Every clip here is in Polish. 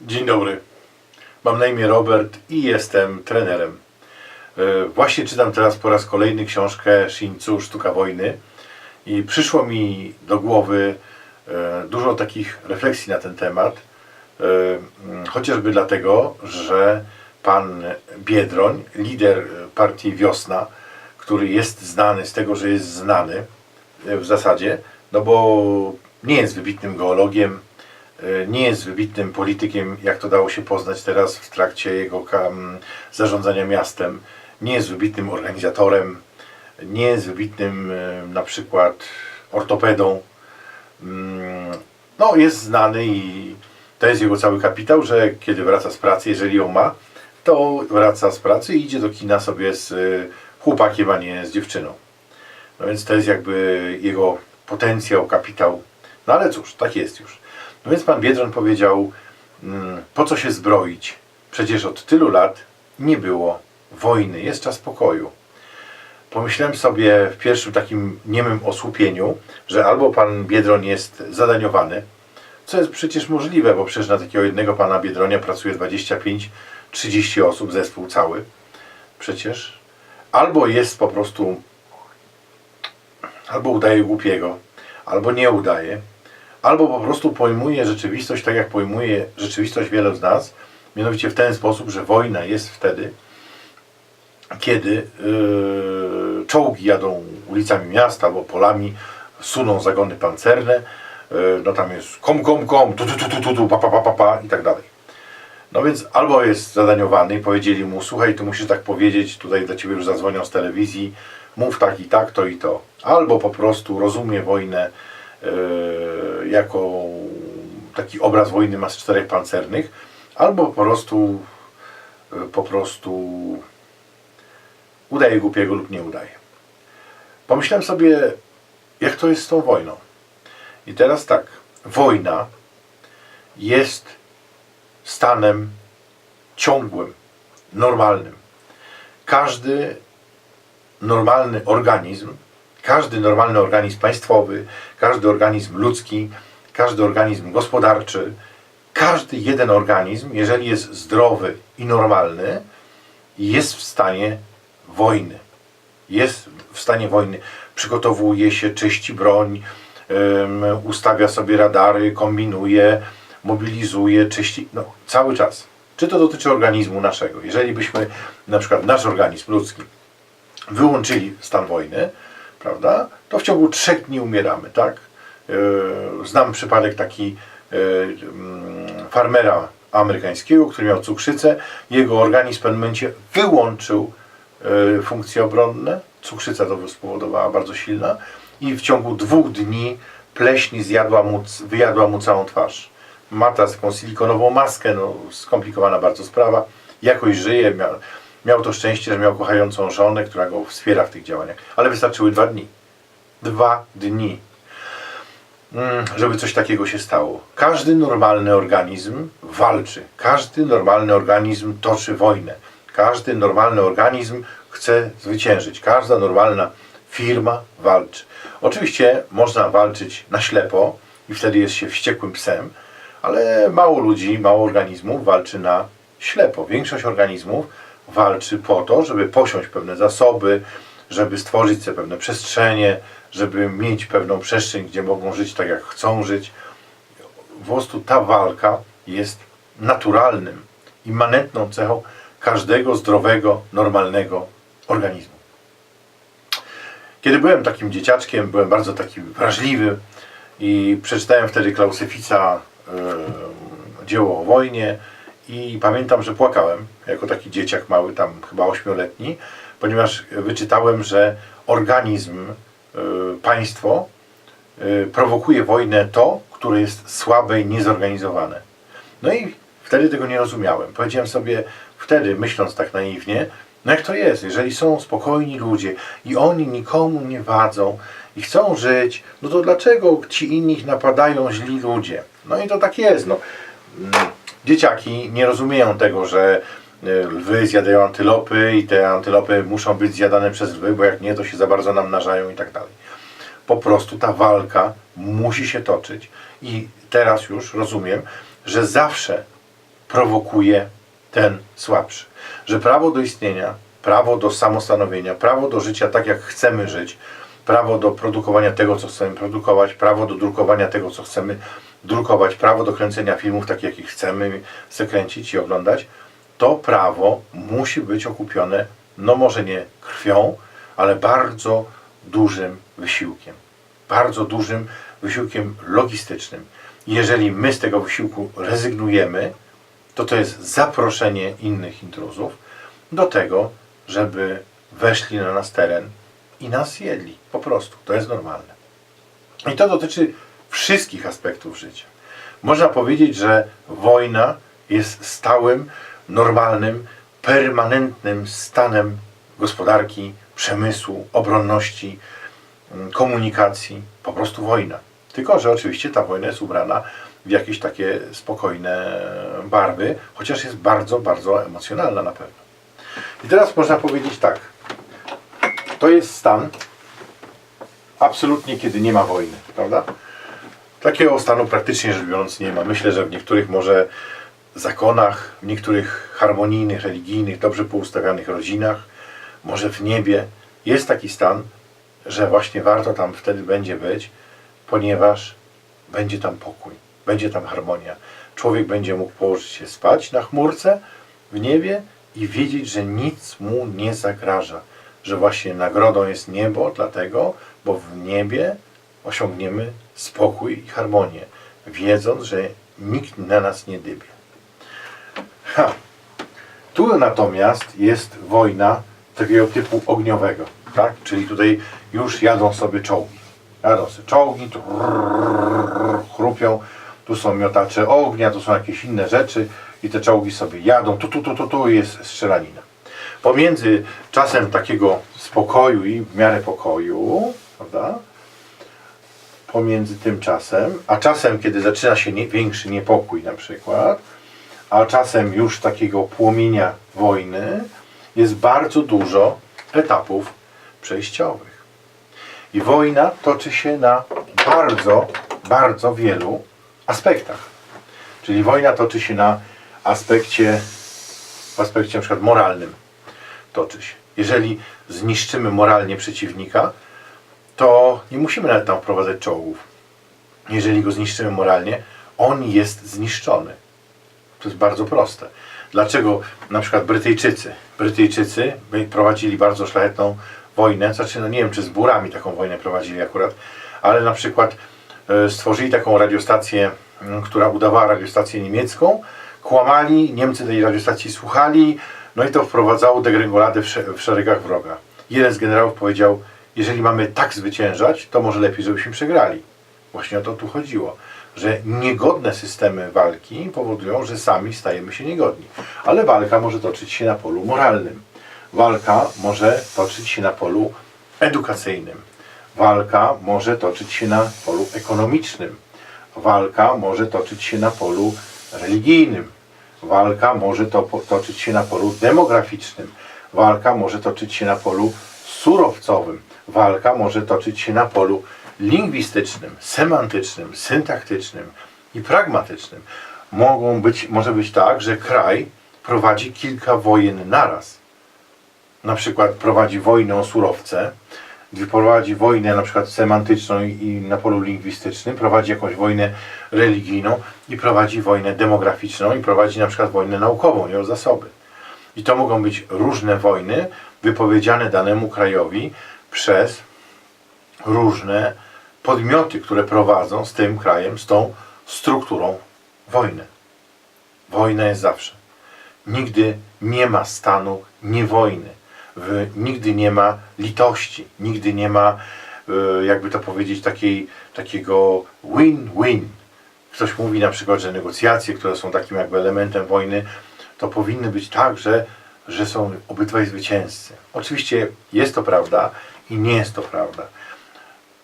Dzień dobry. Mam na imię Robert i jestem trenerem. E, Właśnie czytam teraz po raz kolejny książkę Shinzu Sztuka Wojny i przyszło mi do głowy e, dużo takich refleksji na ten temat. E, mm, Chociażby dlatego, że pan Biedroń, lider partii Wiosna, który jest znany z tego, że jest znany w zasadzie, no bo nie jest wybitnym geologiem, nie jest wybitnym politykiem, jak to dało się poznać teraz w trakcie jego kam, zarządzania miastem, nie jest wybitnym organizatorem, nie jest wybitnym e, na przykład ortopedą. Mm, No, jest znany i to jest jego cały kapitał, że kiedy wraca z pracy, jeżeli ją ma, to wraca z pracy i idzie do kina sobie z e, chłopakiem, a nie z dziewczyną. No więc to jest jakby jego potencjał, kapitał. No ale cóż, tak jest już. No więc pan Biedron powiedział, mm, po co się zbroić? Przecież od tylu lat nie było wojny, jest czas pokoju. Pomyślałem sobie w pierwszym takim niemym osłupieniu, że albo pan Biedron jest zadaniowany, co jest przecież możliwe, bo przecież na takiego jednego pana Biedronia pracuje 25-30 osób, zespół cały. Przecież. Albo jest po prostu albo udaje głupiego, albo nie udaje, albo po prostu pojmuje rzeczywistość tak, jak pojmuje rzeczywistość wielu z nas, mianowicie w ten sposób, że wojna jest wtedy, kiedy yy, czołgi jadą ulicami miasta albo polami, suną zagony pancerne, yy, no tam jest kom, kom, kom, tu, tu, tu, tu, tu, tu pa, pa, pa, pa, pa i tak dalej. No więc albo jest zadaniowany i powiedzieli mu, słuchaj, tu musisz tak powiedzieć, tutaj do ciebie już zadzwonią z telewizji, mów tak i tak, to i to. Albo po prostu rozumie wojnę jako taki obraz wojny mas czterech pancernych, albo po prostu yy, po prostu udaje głupiego lub nie udaje. Pomyślałem sobie, jak to jest z tą wojną. I teraz tak, wojna jest stanem ciągłym, normalnym. Każdy normalny organizm, każdy normalny organizm państwowy, każdy organizm ludzki, każdy organizm gospodarczy, każdy jeden organizm, jeżeli jest zdrowy i normalny, jest w stanie wojny. Jest w stanie wojny. Przygotowuje się, czyści broń, ustawia sobie radary, kombinuje, mobilizuje, czyści, no cały czas. Czy to dotyczy organizmu naszego? Jeżeli byśmy na przykład nasz organizm ludzki wyłączyli stan wojny, prawda, to w ciągu trzech dni umieramy, tak? Yy, Znam przypadek taki yy, mm, farmera amerykańskiego, który miał cukrzycę. Jego organizm w pewnym momencie wyłączył yy, funkcje obronne. Cukrzyca to spowodowała bardzo silna i w ciągu dwóch dni pleśń zjadła mu, wyjadła mu całą twarz. Ma teraz taką silikonową maskę, no skomplikowana bardzo sprawa. Jakoś żyje, miał, miał to szczęście, że miał kochającą żonę, która go wspiera w tych działaniach. Ale wystarczyły dwa dni. Dwa dni. Mm, żeby coś takiego się stało. Każdy normalny organizm walczy. Każdy normalny organizm toczy wojnę. Każdy normalny organizm chce zwyciężyć. Każda normalna firma walczy. Oczywiście można walczyć na ślepo i wtedy jest się wściekłym psem, ale mało ludzi, mało organizmów walczy na ślepo. Większość organizmów walczy po to, żeby posiąść pewne zasoby, żeby stworzyć sobie pewne przestrzenie, żeby mieć pewną przestrzeń, gdzie mogą żyć tak, jak chcą żyć. Po prostu ta walka jest naturalnym, immanentną cechą każdego zdrowego, normalnego organizmu. Kiedy byłem takim dzieciaczkiem, byłem bardzo taki wrażliwy i przeczytałem wtedy Klausewica e, dzieło o wojnie i pamiętam, że płakałem jako taki dzieciak mały, tam chyba ośmioletni, ponieważ wyczytałem, że organizm, e, państwo e, prowokuje wojnę to, które jest słabe i niezorganizowane. No i wtedy tego nie rozumiałem. Powiedziałem sobie wtedy, myśląc tak naiwnie, no jak to jest, jeżeli są spokojni ludzie i oni nikomu nie wadzą i chcą żyć, no to dlaczego ci inni napadają źli ludzie? No i to tak jest. No. Dzieciaki nie rozumieją tego, że y, lwy zjadają antylopy i te antylopy muszą być zjadane przez lwy, bo jak nie, to się za bardzo namnażają i tak dalej. Po prostu ta walka musi się toczyć. I teraz już rozumiem, że zawsze prowokuje ten słabszy. Że prawo do istnienia, prawo do samostanowienia, prawo do życia tak, jak chcemy żyć, prawo do produkowania tego, co chcemy produkować, prawo do drukowania tego, co chcemy drukować, prawo do kręcenia filmów tak, jakich chcemy kręcić i oglądać, to prawo musi być okupione, no może nie krwią, ale bardzo dużym wysiłkiem. Bardzo dużym wysiłkiem logistycznym. Jeżeli my z tego wysiłku rezygnujemy, to to jest zaproszenie innych intruzów do tego, żeby weszli na nas teren i nas jedli. Po prostu. To jest normalne. I to dotyczy wszystkich aspektów życia. Można powiedzieć, że wojna jest stałym, normalnym, permanentnym stanem gospodarki, przemysłu, obronności, mm, komunikacji. Po prostu wojna. Tylko, że oczywiście ta wojna jest ubrana w jakieś takie spokojne barwy, chociaż jest bardzo, bardzo emocjonalna na pewno. I teraz można powiedzieć tak. To jest stan absolutnie, kiedy nie ma wojny, prawda? Takiego stanu praktycznie rzecz biorąc nie ma. Myślę, że w niektórych może zakonach, w niektórych harmonijnych, religijnych, dobrze poustawionych rodzinach, może w niebie jest taki stan, że właśnie warto tam wtedy będzie być, ponieważ będzie tam pokój, będzie tam harmonia. Człowiek będzie mógł położyć się spać na chmurce w niebie i wiedzieć, że nic mu nie zagraża, że właśnie nagrodą jest niebo, dlatego, bo w niebie osiągniemy spokój i harmonię, wiedząc, że nikt na nas nie dybie. Ha. Tu natomiast jest wojna takiego typu ogniowego, tak? Czyli tutaj już jadą sobie czołgi. Jadą sobie czołgi, tu chrupią, tu są miotacze ognia, tu są jakieś inne rzeczy i te czołgi sobie jadą, tu, tu, tu, tu, tu jest strzelanina. Pomiędzy czasem takiego spokoju i w miarę pokoju, prawda? Pomiędzy tym czasem, a czasem, kiedy zaczyna się nie, większy niepokój na przykład, a czasem już takiego płomienia wojny, jest bardzo dużo etapów przejściowych. I wojna toczy się na bardzo, bardzo wielu aspektach. Czyli wojna toczy się na aspekcie, w aspekcie na przykład moralnym. Toczy się. Jeżeli zniszczymy moralnie przeciwnika, to nie musimy nawet tam wprowadzać czołgów. Jeżeli go zniszczymy moralnie, on jest zniszczony. To jest bardzo proste. Dlaczego na przykład Brytyjczycy, Brytyjczycy prowadzili bardzo szlachetną wojnę, znaczy no nie wiem czy z burami taką wojnę prowadzili akurat, ale na przykład e, stworzyli taką radiostację, która udawała radiostację niemiecką, kłamali, Niemcy tej radiostacji słuchali, no i to wprowadzało degrengoladę w, w szeregach wroga. Jeden z generałów powiedział, jeżeli mamy tak zwyciężać, to może lepiej, żebyśmy przegrali. Właśnie o to tu chodziło, że niegodne systemy walki powodują, że sami stajemy się niegodni. Ale walka może toczyć się na polu moralnym. Walka może toczyć się na polu edukacyjnym. Walka może toczyć się na polu ekonomicznym. Walka może toczyć się na polu religijnym. Walka może to, toczyć się na polu demograficznym. Walka może toczyć się na polu surowcowym. Walka może toczyć się na polu lingwistycznym, semantycznym, syntaktycznym i pragmatycznym. Mogą być, może być tak, że kraj prowadzi kilka wojen naraz. Na przykład prowadzi wojnę o surowce, prowadzi wojnę na przykład semantyczną i na polu lingwistycznym, prowadzi jakąś wojnę religijną i prowadzi wojnę demograficzną i prowadzi na przykład wojnę naukową i o zasoby. I to mogą być różne wojny wypowiedziane danemu krajowi przez różne podmioty, które prowadzą z tym krajem, z tą strukturą wojnę. Wojna jest zawsze. Nigdy nie ma stanu niewojny. W, nigdy nie ma litości. Nigdy nie ma, e, jakby to powiedzieć, takiej, takiego win-win. Ktoś mówi na przykład, że negocjacje, które są takim jakby elementem wojny, to powinny być tak, że, że są obydwaj zwycięzcy. Oczywiście jest to prawda i nie jest to prawda.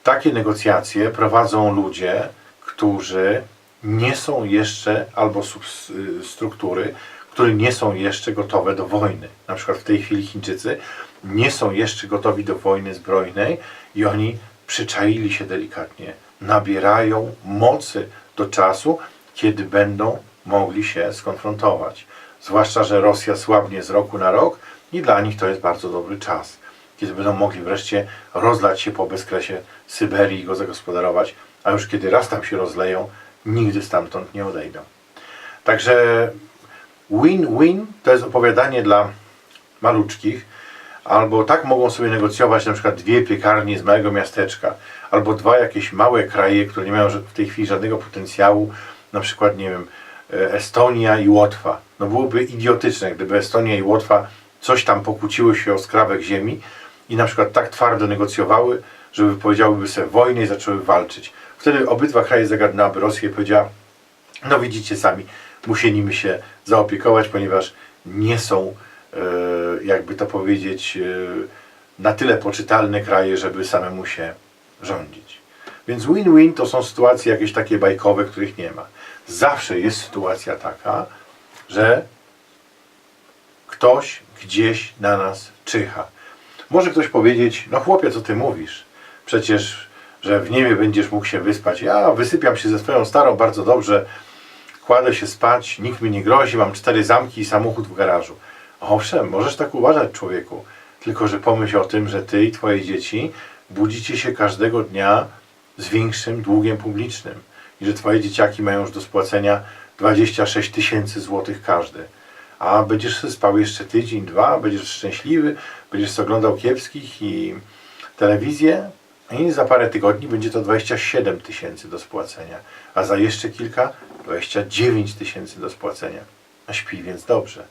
Takie negocjacje prowadzą ludzie, którzy nie są jeszcze, albo struktury, które nie są jeszcze gotowe do wojny. Na przykład w tej chwili Chińczycy nie są jeszcze gotowi do wojny zbrojnej i oni przyczaili się delikatnie. Nabierają mocy do czasu, kiedy będą mogli się skonfrontować. Zwłaszcza, że Rosja słabnie z roku na rok i dla nich to jest bardzo dobry czas, kiedy będą mogli wreszcie rozlać się po bezkresie Syberii i go zagospodarować, a już kiedy raz tam się rozleją, nigdy stamtąd nie odejdą. Także win-win to jest opowiadanie dla maluczkich, albo tak mogą sobie negocjować na przykład dwie piekarnie z małego miasteczka, albo dwa jakieś małe kraje, które nie mają w tej chwili żadnego potencjału, na przykład, nie wiem, Estonia i Łotwa. No byłoby idiotyczne, gdyby Estonia i Łotwa coś tam pokłóciły się o skrawek ziemi i na przykład tak twardo negocjowały, żeby powiedziałyby sobie wojnę i zaczęły walczyć. Wtedy obydwa kraje zagadnęłaby Rosję i powiedziała, no widzicie sami, musieliśmy się zaopiekować, ponieważ nie są, e, jakby to powiedzieć, e, na tyle poczytalne kraje, żeby samemu się rządzić. Więc win-win to są sytuacje jakieś takie bajkowe, których nie ma. Zawsze jest sytuacja taka, że ktoś gdzieś na nas czyha. Może ktoś powiedzieć, no chłopie, co ty mówisz? Przecież, że w niebie będziesz mógł się wyspać. Ja wysypiam się ze swoją starą bardzo dobrze, kładę się spać, nikt mi nie grozi, mam cztery zamki i samochód w garażu. Owszem, możesz tak uważać, człowieku. Tylko, że pomyśl o tym, że ty i twoje dzieci budzicie się każdego dnia z większym długiem publicznym i że twoje dzieciaki mają już do spłacenia 26 tysięcy złotych każdy. A będziesz spał jeszcze tydzień, dwa, będziesz szczęśliwy, będziesz oglądał kiepskich i telewizję i za parę tygodni będzie to 27 tysięcy do spłacenia, a za jeszcze kilka 29 tysięcy do spłacenia. A śpi więc dobrze.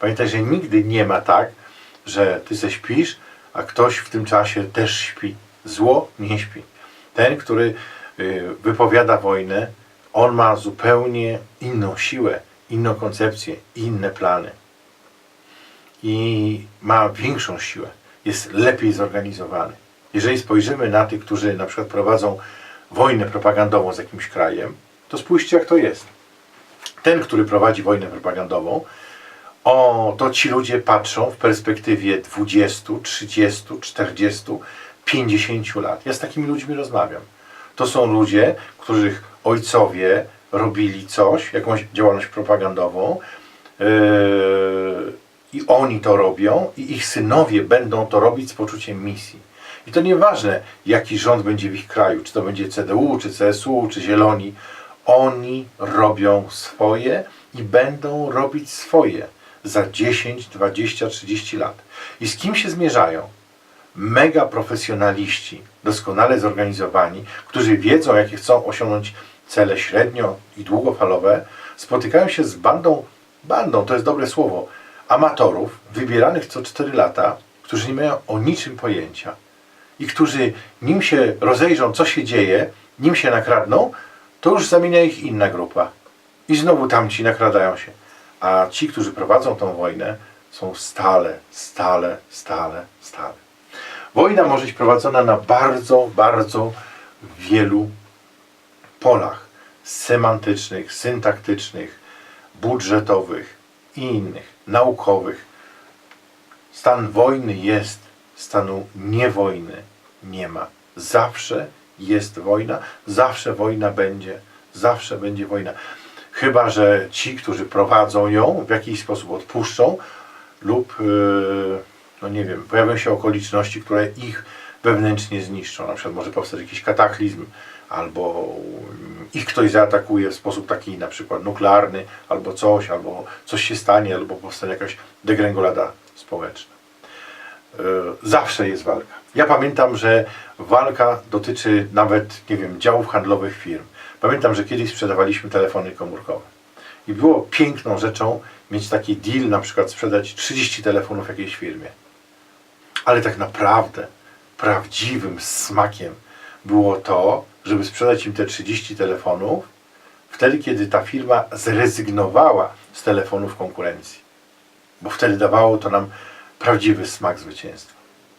Pamiętaj, że nigdy nie ma tak, że ty se śpisz, a ktoś w tym czasie też śpi. Zło nie śpi. Ten, który wypowiada wojnę, on ma zupełnie inną siłę, inną koncepcję, inne plany. I ma większą siłę. Jest lepiej zorganizowany. Jeżeli spojrzymy na tych, którzy na przykład prowadzą wojnę propagandową z jakimś krajem, to spójrzcie jak to jest. Ten, który prowadzi wojnę propagandową, o, to ci ludzie patrzą w perspektywie 20, 30, 40, 50 lat. Ja z takimi ludźmi rozmawiam. To są ludzie, których ojcowie robili coś, jakąś działalność propagandową yy, i oni to robią i ich synowie będą to robić z poczuciem misji. I to nieważne, jaki rząd będzie w ich kraju, czy to będzie CDU, czy CSU, czy Zieloni. Oni robią swoje i będą robić swoje za 10, 20, 30 lat. I z kim się zmierzają? Mega profesjonaliści, doskonale zorganizowani, którzy wiedzą, jakie chcą osiągnąć cele średnio i długofalowe, spotykają się z bandą, bandą to jest dobre słowo, amatorów wybieranych co 4 lata, którzy nie mają o niczym pojęcia i którzy nim się rozejrzą, co się dzieje, nim się nakradną, to już zamienia ich inna grupa. I znowu tamci nakradają się. A ci, którzy prowadzą tą wojnę, są stale, stale, stale, stale. Wojna może być prowadzona na bardzo, bardzo wielu polach semantycznych, syntaktycznych, budżetowych i innych, naukowych. Stan wojny jest, stanu niewojny nie ma. Zawsze jest wojna, zawsze wojna będzie, zawsze będzie wojna. Chyba, że ci, którzy prowadzą ją, w jakiś sposób odpuszczą lub, yy, no nie wiem, pojawią się okoliczności, które ich wewnętrznie zniszczą. Na przykład może powstać jakiś kataklizm, albo ich ktoś zaatakuje w sposób taki na przykład nuklearny, albo coś, albo coś się stanie, albo powstanie jakaś degrengolada społeczna. Yy, Zawsze jest walka. Ja pamiętam, że walka dotyczy nawet, nie wiem, działów handlowych firm. Pamiętam, że kiedyś sprzedawaliśmy telefony komórkowe. I było piękną rzeczą mieć taki deal, na przykład sprzedać 30 telefonów jakiejś firmie. Ale tak naprawdę prawdziwym smakiem było to, żeby sprzedać im te 30 telefonów wtedy, kiedy ta firma zrezygnowała z telefonów konkurencji. Bo wtedy dawało to nam prawdziwy smak zwycięstwa.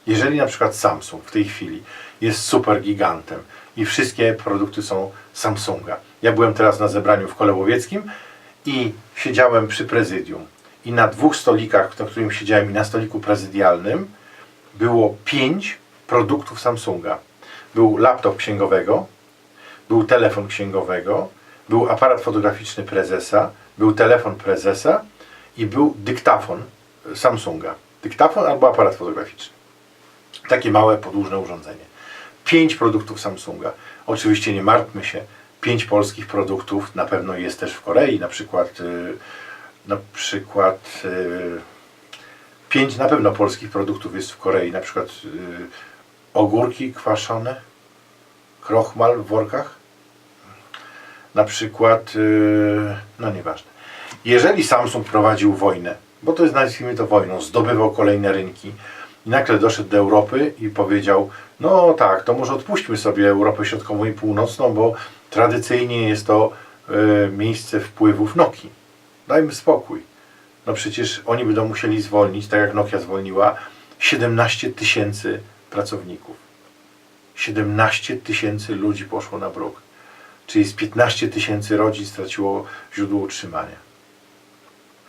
Jeżeli na przykład Samsung w tej chwili jest super gigantem i wszystkie produkty są Samsunga. Ja byłem teraz na zebraniu w Kolełowieckim i siedziałem przy prezydium. I na dwóch stolikach, na którym siedziałem i na stoliku prezydialnym było pięć produktów Samsunga. Był laptop księgowego, był telefon księgowego, Był aparat fotograficzny prezesa, był telefon prezesa i był dyktafon Samsunga. Dyktafon albo aparat fotograficzny. Takie małe, podłużne urządzenie. Pięć produktów Samsunga. Oczywiście nie martwmy się, pięć polskich produktów na pewno jest też w Korei, na przykład y, na przykład y, pięć na pewno polskich produktów jest w Korei, na przykład y, ogórki kwaszone, krochmal w workach, na przykład, y, no nieważne. Jeżeli Samsung prowadził wojnę, bo to jest nazwijmy to wojną, zdobywał kolejne rynki i nagle doszedł do Europy i powiedział, no tak, to może odpuśćmy sobie Europę Środkową i Północną, bo tradycyjnie jest to y, miejsce wpływów Nokii. Dajmy spokój. No przecież oni będą musieli zwolnić, tak jak Nokia zwolniła, 17 tysięcy pracowników. 17 tysięcy ludzi poszło na bruk. Czyli z 15 tysięcy rodzin straciło źródło utrzymania.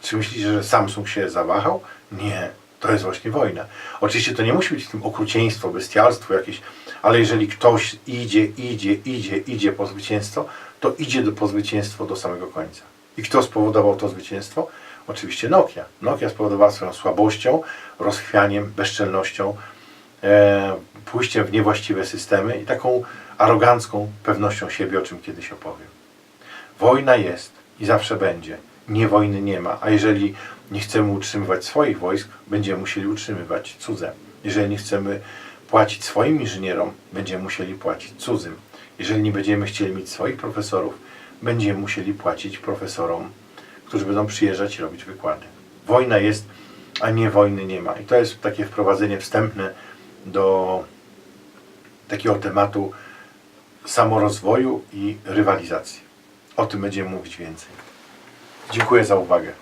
Czy myślicie, że Samsung się zawahał? Nie. To jest właśnie wojna. Oczywiście to nie musi być w tym okrucieństwo, bestialstwo jakieś, ale jeżeli ktoś idzie, idzie, idzie, idzie po zwycięstwo, to idzie do, po zwycięstwo do samego końca. I kto spowodował to zwycięstwo? Oczywiście Nokia. Nokia spowodowała swoją słabością, rozchwianiem, bezczelnością, e, pójściem w niewłaściwe systemy i taką arogancką pewnością siebie, o czym kiedyś opowiem. Wojna jest i zawsze będzie. Nie wojny nie ma. A jeżeli nie chcemy utrzymywać swoich wojsk, będziemy musieli utrzymywać cudze. Jeżeli nie chcemy płacić swoim inżynierom, będziemy musieli płacić cudzym. Jeżeli nie będziemy chcieli mieć swoich profesorów, będziemy musieli płacić profesorom, którzy będą przyjeżdżać i robić wykłady. Wojna jest, a nie wojny nie ma. I to jest takie wprowadzenie wstępne do takiego tematu samorozwoju i rywalizacji. O tym będziemy mówić więcej. Dziękuję za uwagę.